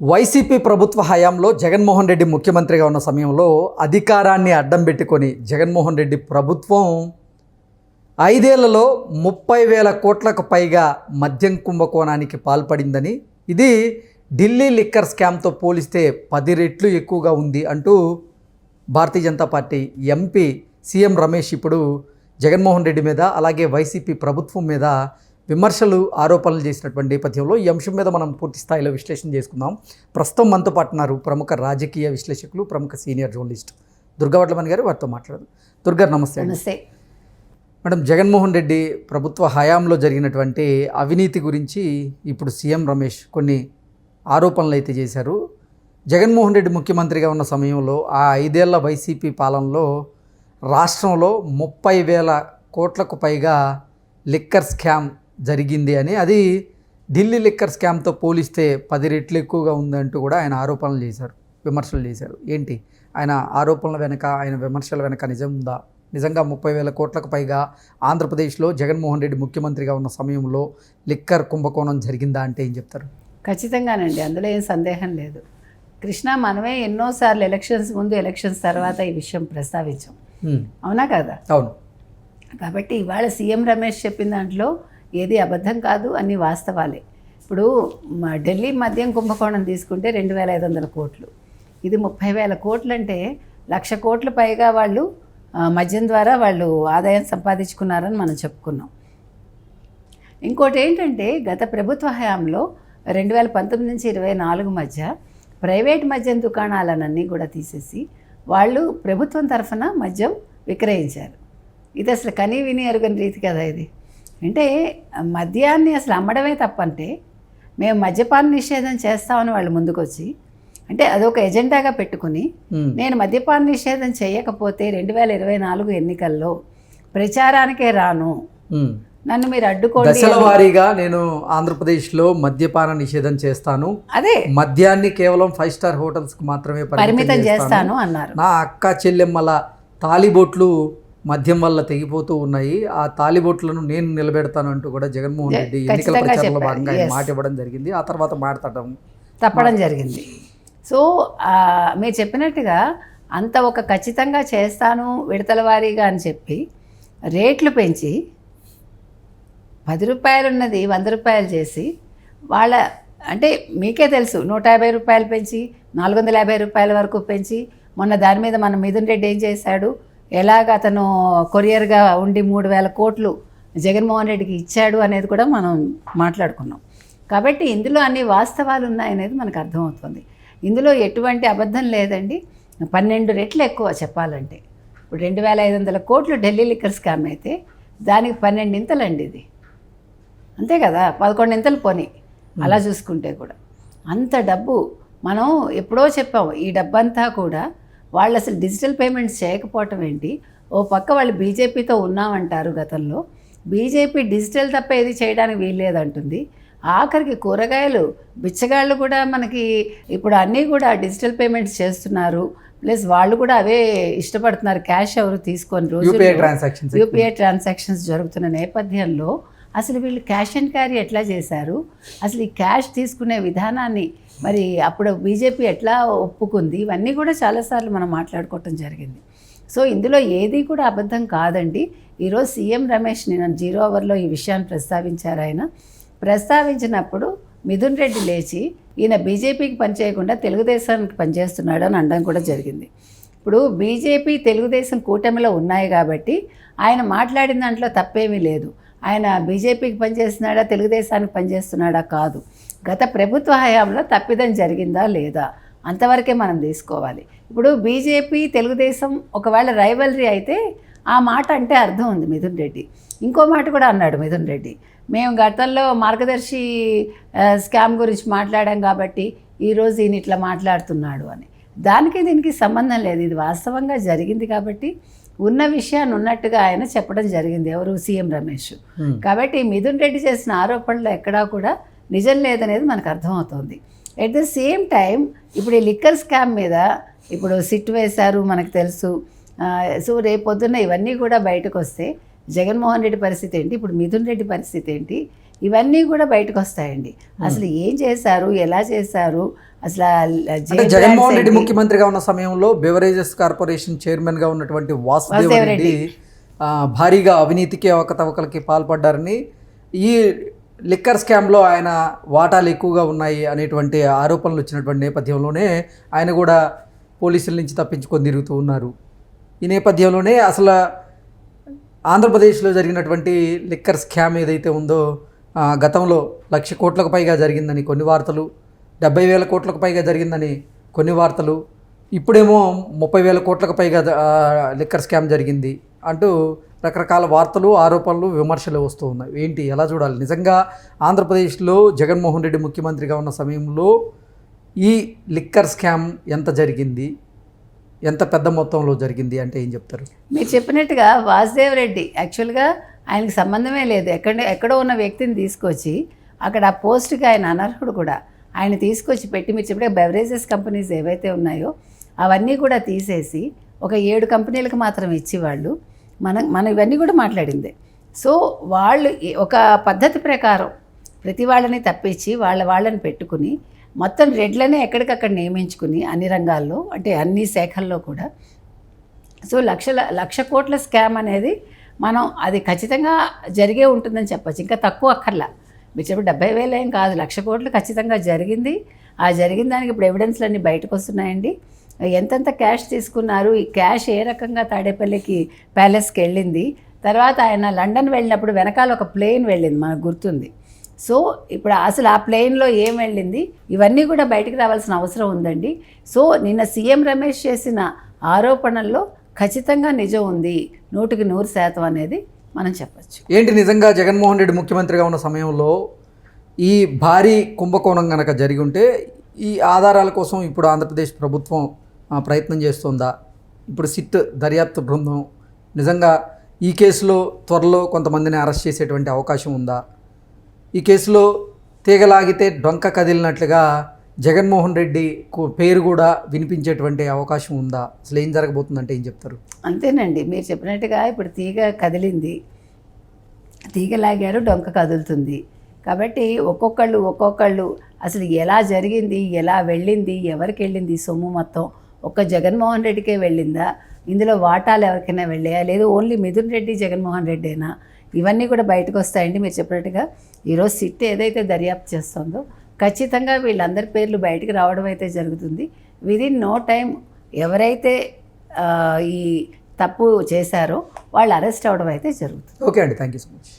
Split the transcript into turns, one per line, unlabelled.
YCP ప్రభుత్వ హయాంలో జగన్మోహన్ రెడ్డి ముఖ్యమంత్రిగా ఉన్న సమయంలో అధికారాన్ని అడ్డం పెట్టుకొని జగన్మోహన్ రెడ్డి ప్రభుత్వం ఐదేళ్ళలో ముప్పై వేల కోట్లకు పైగా మద్యం కుంభకోణానికి పాల్పడిందని ఇది ఢిల్లీ లిక్కర్ స్కామ్తో పోలిస్తే పది రెట్లు ఎక్కువగా ఉంది అంటూ Bharatiya Janata party MP CM Ramesh ఇప్పుడు జగన్మోహన్ రెడ్డి మీద అలాగే వైసీపీ ప్రభుత్వం మీద విమర్శలు ఆరోపణలు చేసినటువంటి నేపథ్యంలో ఈ అంశం మీద మనం పూర్తి స్థాయిలో విశ్లేషణ చేసుకుందాం. ప్రస్తుతం మనతో పాటు ఉన్నారు ప్రముఖ రాజకీయ విశ్లేషకులు ప్రముఖ సీనియర్ జర్నలిస్ట్ దుర్గావట్లమణి గారు. వారితో మాట్లాడదు. దుర్గా నమస్తే
నమస్తే.
మేడం జగన్మోహన్ రెడ్డి ప్రభుత్వ హయాంలో జరిగినటువంటి అవినీతి గురించి ఇప్పుడు సీఎం రమేష్ కొన్ని ఆరోపణలు అయితే చేశారు. జగన్మోహన్ రెడ్డి ముఖ్యమంత్రిగా ఉన్న సమయంలో ఆ ఐదేళ్ళ వైసీపీ పాలనలో రాష్ట్రంలో ముప్పై వేల కోట్లకు పైగా లిక్కర్ స్కామ్ జరిగింది అని అది ఢిల్లీ లిక్కర్ స్కామ్తో పోలిస్తే పది రెట్లు ఎక్కువగా ఉందంటూ కూడా ఆయన ఆరోపణలు చేశారు విమర్శలు చేశారు. ఏంటి? ఆయన ఆరోపణల వెనక ఆయన విమర్శల వెనక నిజం ఉందా? నిజంగా ముప్పై వేల కోట్లకు పైగా ఆంధ్రప్రదేశ్లో జగన్మోహన్ రెడ్డి ముఖ్యమంత్రిగా ఉన్న సమయంలో లిక్కర్ కుంభకోణం జరిగిందా అంటే ఏం చెప్తారు?
ఖచ్చితంగానండి. అందులో ఏం సందేహం లేదు. కృష్ణ మనమే ఎన్నోసార్లు ఎలక్షన్స్ ముందు ఎలక్షన్స్ తర్వాత ఈ విషయం ప్రస్తావించాం. అవునా కదా?
అవును.
కాబట్టి ఇవాళ సీఎం రమేష్ చెప్పిన దాంట్లో ఏది అబద్ధం కాదు అన్ని వాస్తవాలే. ఇప్పుడు ఢిల్లీ మద్యం కుంభకోణం తీసుకుంటే రెండు వేల ఐదు వందల కోట్లు. ఇది ముప్పై వేల కోట్లు అంటే లక్ష కోట్ల పైగా వాళ్ళు మద్యం ద్వారా వాళ్ళు ఆదాయం సంపాదించుకున్నారని మనం చెప్పుకున్నాం. ఇంకోటి ఏంటంటే గత ప్రభుత్వ హయాంలో రెండు వేల పంతొమ్మిది నుంచి ఇరవై నాలుగు మధ్య ప్రైవేట్ మద్యం దుకాణాలనన్నీ కూడా తీసేసి వాళ్ళు ప్రభుత్వం తరఫున మద్యం విక్రయించారు. ఇది అసలు కనీ విని ఎరుగని రీతి కదా ఇది. అంటే మద్యాన్ని అసలు అమ్మడమే తప్పంటే మేము మద్యపాన నిషేధం చేస్తామని వాళ్ళు ముందుకొచ్చి అంటే అదొక ఎజెండాగా పెట్టుకుని. నేను మద్యపాన నిషేధం చేయకపోతే రెండు వేల ఇరవై నాలుగు ఎన్నికల్లో ప్రచారానికే రాను. నన్ను మీరు అడ్డుకోండి
దశల వారీగా నేను ఆంధ్రప్రదేశ్లో మద్యపాన నిషేధం చేస్తాను.
అదే.
మద్యాన్ని కేవలం ఫైవ్ స్టార్ హోటల్స్కి మాత్రమే
పరిమితం చేస్తాను అన్నారు.
నా అక్క చెల్లెమ్మల తాలిబొట్లు మద్యం వల్ల తెగిపోతూ ఉన్నాయి. ఆ తాలిబొట్లను నేను నిలబెడతాను అంటూ కూడా జగన్మోహన్ రెడ్డి ఎన్నికల ప్రచారంలో. భాగంగా. మాట ఇవ్వడం జరిగింది. ఆ తర్వాత మాట్లాడటం.
తప్పడం జరిగింది. సో మీరు చెప్పినట్టుగా అంత ఒక ఖచ్చితంగా చేస్తాను విడతల వారీగా అని చెప్పి రేట్లు పెంచి పది రూపాయలు ఉన్నది వంద రూపాయలు చేసి వాళ్ళ అంటే మీకే తెలుసు నూట యాభై రూపాయలు పెంచి నాలుగు వందల యాభై రూపాయల వరకు పెంచి మొన్న దాని మీద మన మిథున్ రెడ్డి ఏం చేశాడు? ఎలాగ అతను కొరియర్గా ఉండి మూడు వేల కోట్లు జగన్మోహన్ రెడ్డికి ఇచ్చాడు అనేది కూడా మనం మాట్లాడుకున్నాం. కాబట్టి ఇందులో అన్ని వాస్తవాలు ఉన్నాయనేది మనకు అర్థమవుతుంది. ఇందులో ఎటువంటి అబద్ధం లేదండి. పన్నెండు రెట్లు ఎక్కువ చెప్పాలంటే. ఇప్పుడు రెండు వేల ఐదు వందల కోట్లు ఢిల్లీ లిక్కర్ స్కామ్ అయితే దానికి పన్నెండింతలండి ఇది. అంతే కదా? పదకొండింతలు పోనీ. అలా చూసుకుంటే కూడా. అంత డబ్బు మనం ఎప్పుడో చెప్పాము. ఈ డబ్బంతా కూడా వాళ్ళు అసలు డిజిటల్ పేమెంట్స్ చేయకపోవటం ఏంటి? ఓ పక్క వాళ్ళు బీజేపీతో ఉన్నామంటారు గతంలో. బీజేపీ డిజిటల్ తప్ప ఏది చేయడానికి వీల్లేదంటుంది. ఆఖరికి కూరగాయలు బిచ్చగాళ్ళు కూడా మనకి ఇప్పుడు అన్నీ కూడా డిజిటల్ పేమెంట్స్ చేస్తున్నారు. ప్లస్ వాళ్ళు కూడా అవే ఇష్టపడుతున్నారు. క్యాష్ ఎవరు తీసుకొని రోజు యూపీఐ ట్రాన్సాక్షన్స్ జరుగుతున్న నేపథ్యంలో అసలు వీళ్ళు క్యాష్ అండ్ క్యారీ ఎట్లా చేశారు? అసలు ఈ క్యాష్ తీసుకునే విధానాన్ని మరి అప్పుడు బీజేపీ ఎట్లా ఒప్పుకుంది? ఇవన్నీ కూడా చాలాసార్లు మనం మాట్లాడుకోవటం జరిగింది. సో ఇందులో ఏది కూడా అబద్ధం కాదండి. ఈరోజు సీఎం రమేష్ నేను జీరో అవర్లో ఈ విషయాన్ని ప్రస్తావించారు ఆయన. ప్రస్తావించినప్పుడు మిథున్ రెడ్డి లేచి ఈయన బీజేపీకి పనిచేయకుండా తెలుగుదేశానికి పనిచేస్తున్నాడు అని అనడం కూడా జరిగింది. ఇప్పుడు బీజేపీ తెలుగుదేశం కూటమిలో ఉన్నాయి కాబట్టి ఆయన మాట్లాడిన దాంట్లో తప్పేమీ లేదు. ఆయన బీజేపీకి పనిచేస్తున్నాడా తెలుగుదేశానికి పనిచేస్తున్నాడా కాదు. గత ప్రభుత్వ హయాంలో తప్పిదం జరిగిందా లేదా అంతవరకే మనం తీసుకోవాలి. ఇప్పుడు బీజేపీ తెలుగుదేశం ఒకవేళ రైవలరీ అయితే ఆ మాట అంటే అర్థం ఉంది మిథున్ రెడ్డి. ఇంకో మాట కూడా అన్నాడు మిథున్ రెడ్డి. మేము గతంలో మార్గదర్శి స్కామ్ గురించి మాట్లాడాం కాబట్టి ఈరోజు ఈయన ఇట్లా మాట్లాడుతున్నాడు అని. దానికి దీనికి సంబంధం లేదు. ఇది వాస్తవంగా జరిగింది కాబట్టి ఉన్న విషయాన్ని ఉన్నట్టుగా ఆయన చెప్పడం జరిగింది ఎవరు? సీఎం రమేష్. కాబట్టి మిథున్ రెడ్డి చేసిన ఆరోపణలు ఎక్కడా కూడా నిజం లేదనేది మనకు అర్థమవుతుంది. ఎట్ ద సేమ్ టైం ఇప్పుడు ఈ లిక్కర్ స్కామ్ మీద ఇప్పుడు సిట్ వేశారు మనకు తెలుసు. సో రేపు పొద్దున్న ఇవన్నీ కూడా బయటకు వస్తే జగన్మోహన్ రెడ్డి పరిస్థితి ఏంటి? ఇప్పుడు మిథున్ రెడ్డి పరిస్థితి ఏంటి? ఇవన్నీ కూడా బయటకు వస్తాయండి అసలు ఏం చేశారు? ఎలా చేశారు? అసలు
జగన్మోహన్ రెడ్డి ముఖ్యమంత్రిగా ఉన్న సమయంలో బెవరేజెస్ కార్పొరేషన్ చైర్మన్గా ఉన్నటువంటి వాసుదేవ్ రెడ్డి భారీగా అవినీతికి అవకతవకలకి పాల్పడ్డారని ఈ లిక్కర్ స్కామ్లో ఆయన వాటాలు ఎక్కువగా ఉన్నాయి అనేటువంటి ఆరోపణలు వచ్చినటువంటి నేపథ్యంలోనే ఆయన కూడా పోలీసుల నుంచి తప్పించుకొని తిరుగుతూ ఉన్నారు. ఈ నేపథ్యంలోనే అసలు ఆంధ్రప్రదేశ్లో జరిగినటువంటి లిక్కర్ స్కామ్ ఏదైతే ఉందో గతంలో లక్ష కోట్లకు పైగా జరిగిందని కొన్ని వార్తలు డెబ్బై వేల కోట్లకు పైగా జరిగిందని కొన్ని వార్తలు ఇప్పుడేమో ముప్పై వేల కోట్లకు పైగా లిక్కర్ స్కామ్ జరిగింది అంటూ రకరకాల వార్తలు ఆరోపణలు విమర్శలు వస్తూ ఉన్నాయి. ఏంటి? ఎలా చూడాలి? నిజంగా ఆంధ్రప్రదేశ్లో జగన్మోహన్ రెడ్డి ముఖ్యమంత్రిగా ఉన్న సమయంలో ఈ లిక్కర్ స్కామ్ ఎంత జరిగింది? ఎంత పెద్ద మొత్తంలో జరిగింది అంటే ఏం చెప్తారు?
మీరు చెప్పినట్టుగా వాసుదేవ్ రెడ్డి యాక్చువల్గా ఆయనకి సంబంధమే లేదు. ఎక్కడ ఎక్కడో ఉన్న వ్యక్తిని తీసుకొచ్చి అక్కడ ఆ పోస్ట్కి ఆయన అనర్హుడు కూడా. ఆయన తీసుకొచ్చి పెట్టి మీరు చెప్పే బెవరేజెస్ కంపెనీస్ ఏవైతే ఉన్నాయో అవన్నీ కూడా తీసేసి ఒక ఏడు కంపెనీలకు మాత్రం ఇచ్చి వాళ్ళు మనం ఇవన్నీ కూడా మాట్లాడిందే. సో వాళ్ళు ఒక పద్ధతి ప్రకారం ప్రతి వాళ్ళని తప్పించి వాళ్ళ వాళ్ళని పెట్టుకుని మొత్తం రెడ్లనే ఎక్కడికక్కడ నియమించుకుని అన్ని రంగాల్లో అంటే అన్ని శాఖల్లో కూడా. సో లక్షల లక్ష కోట్ల స్కామ్ అనేది మనం అది ఖచ్చితంగా జరిగే ఉంటుందని చెప్పచ్చు. ఇంకా తక్కువ అక్కర్లా. మీరు చెప్పి డెబ్బై వేలు ఏం కాదు. లక్ష కోట్లు ఖచ్చితంగా జరిగింది. ఆ జరిగిన దానికి ఇప్పుడు ఎవిడెన్స్లు అన్నీ బయటకు వస్తున్నాయండి. ఎంతెంత క్యాష్ తీసుకున్నారు? ఈ క్యాష్ ఏ రకంగా తాడేపల్లికి ప్యాలెస్కి వెళ్ళింది తర్వాత ఆయన లండన్ వెళ్ళినప్పుడు వెనకాల ఒక ప్లేన్ వెళ్ళింది మనకు గుర్తుంది. సో ఇప్పుడు అసలు ఆ ప్లేన్లో ఏం వెళ్ళింది? ఇవన్నీ కూడా బయటికి రావాల్సిన అవసరం ఉందండి. సో నిన్న సీఎం రమేష్ చేసిన ఆరోపణల్లో ఖచ్చితంగా నిజం ఉంది. నూటికి నూరు శాతం అనేది మనం చెప్పచ్చు.
ఏంటి నిజంగా జగన్మోహన్ రెడ్డి ముఖ్యమంత్రిగా ఉన్న సమయంలో ఈ భారీ కుంభకోణం కనుక జరిగి ఉంటే ఈ ఆధారాల కోసం ఇప్పుడు ఆంధ్రప్రదేశ్ ప్రభుత్వం ప్రయత్నం చేస్తుందా? ఇప్పుడు సిట్ దర్యాప్తు బృందం నిజంగా ఈ కేసులో త్వరలో కొంతమందిని అరెస్ట్ చేసేటువంటి అవకాశం ఉందా? ఈ కేసులో తీగలాగితే డొంక కదిలినట్లుగా జగన్మోహన్ రెడ్డి పేరు కూడా వినిపించేటువంటి అవకాశం ఉందా? అసలు ఏం జరగబోతుందంటే ఏం చెప్తారు?
అంతేనండి. మీరు చెప్పినట్టుగా ఇప్పుడు తీగ కదిలింది. తీగ లాగారు డొంక కదులుతుంది. కాబట్టి ఒక్కొక్కళ్ళు ఒక్కొక్కళ్ళు అసలు ఎలా జరిగింది ఎలా వెళ్ళింది ఎవరికి వెళ్ళింది సొమ్ము మొత్తం? ఒక్క జగన్మోహన్ రెడ్డికే వెళ్ళిందా? ఇందులో వాటాలు ఎవరికైనా వెళ్ళాయా? లేదు ఓన్లీ మిథున్ రెడ్డి జగన్మోహన్ రెడ్డేనా? ఇవన్నీ కూడా బయటకు వస్తాయండి. మీరు చెప్పినట్టుగా ఈరోజు సిట్ ఏదైతే దర్యాప్తు చేస్తుందో ఖచ్చితంగా వీళ్ళందరి పేర్లు బయటికి రావడం అయితే జరుగుతుంది. విదిన్ నో టైం ఎవరైతే ఈ తప్పు చేశారో వాళ్ళు అరెస్ట్ అవ్వడం అయితే జరుగుతుంది.
ఓకే అండి. Thank you so much